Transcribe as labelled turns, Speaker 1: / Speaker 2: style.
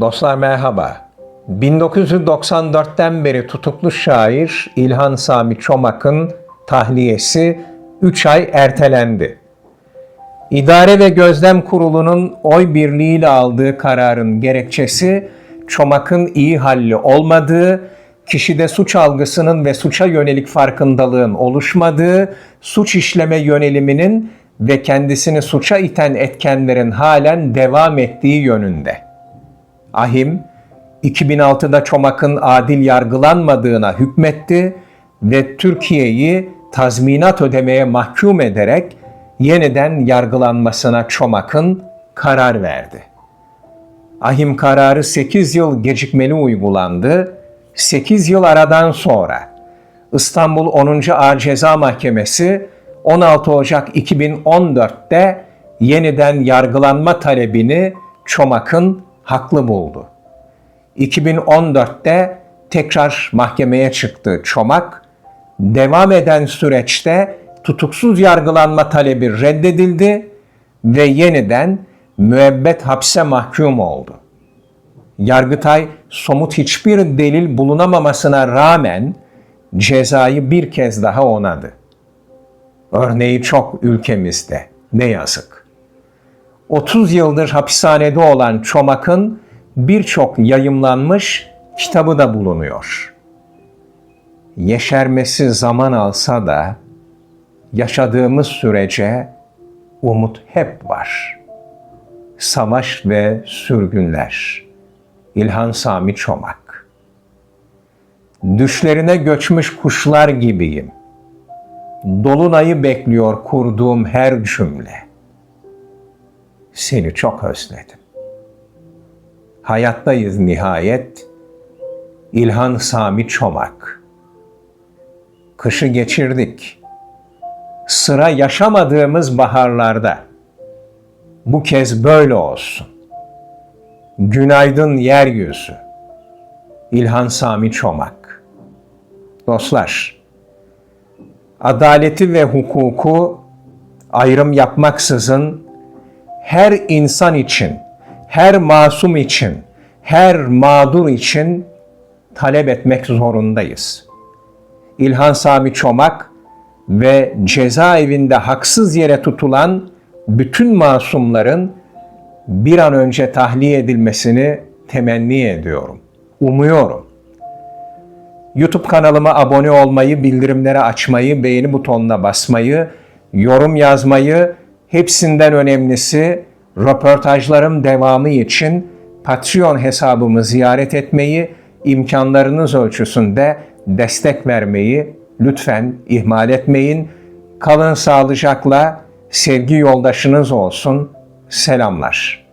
Speaker 1: Dostlar merhaba. 1994'ten beri tutuklu şair İlhan Sami Çomak'ın tahliyesi 3 ay ertelendi. İdare ve Gözlem Kurulu'nun oy birliğiyle aldığı kararın gerekçesi Çomak'ın iyi halli olmadığı, kişide suç algısının ve suça yönelik farkındalığın oluşmadığı, suç işleme yöneliminin ve kendisini suça iten etkenlerin halen devam ettiği yönünde. Ahim, 2006'da Çomak'ın adil yargılanmadığına hükmetti ve Türkiye'yi tazminat ödemeye mahkum ederek yeniden yargılanmasına Çomak'ın karar verdi. Ahim kararı 8 yıl gecikmeli uygulandı. 8 yıl aradan sonra İstanbul 10. Ağır Ceza Mahkemesi 16 Ocak 2014'te yeniden yargılanma talebini Çomak'ın haklı buldu. 2014'te tekrar mahkemeye çıktı Çomak. Devam eden süreçte tutuksuz yargılanma talebi reddedildi ve yeniden müebbet hapse mahkum oldu. Yargıtay somut hiçbir delil bulunamamasına rağmen cezayı bir kez daha onadı. Örneği çok ülkemizde. Ne yazık. 30 yıldır hapishanede olan Çomak'ın birçok yayımlanmış kitabı da bulunuyor. Yeşermesi zaman alsa da yaşadığımız sürece umut hep var. Savaş ve sürgünler. İlhan Sami Çomak. Düşlerine göçmüş kuşlar gibiyim. Dolunayı bekliyor kurduğum her cümle. Seni çok özledim. Hayattayız nihayet. İlhan Sami Çomak. Kışı geçirdik. Sıra yaşamadığımız baharlarda. Bu kez böyle olsun. Günaydın yeryüzü. İlhan Sami Çomak. Dostlar, adaleti ve hukuku ayrım yapmaksızın her insan için, her masum için, her mağdur için talep etmek zorundayız. İlhan Sami Çomak ve cezaevinde haksız yere tutulan bütün masumların bir an önce tahliye edilmesini temenni ediyorum. Umuyorum. YouTube kanalıma abone olmayı, bildirimleri açmayı, beğeni butonuna basmayı, yorum yazmayı, hepsinden önemlisi röportajlarım devamı için Patreon hesabımı ziyaret etmeyi, imkanlarınız ölçüsünde destek vermeyi lütfen ihmal etmeyin. Kalın sağlıcakla, sevgi yoldaşınız olsun. Selamlar.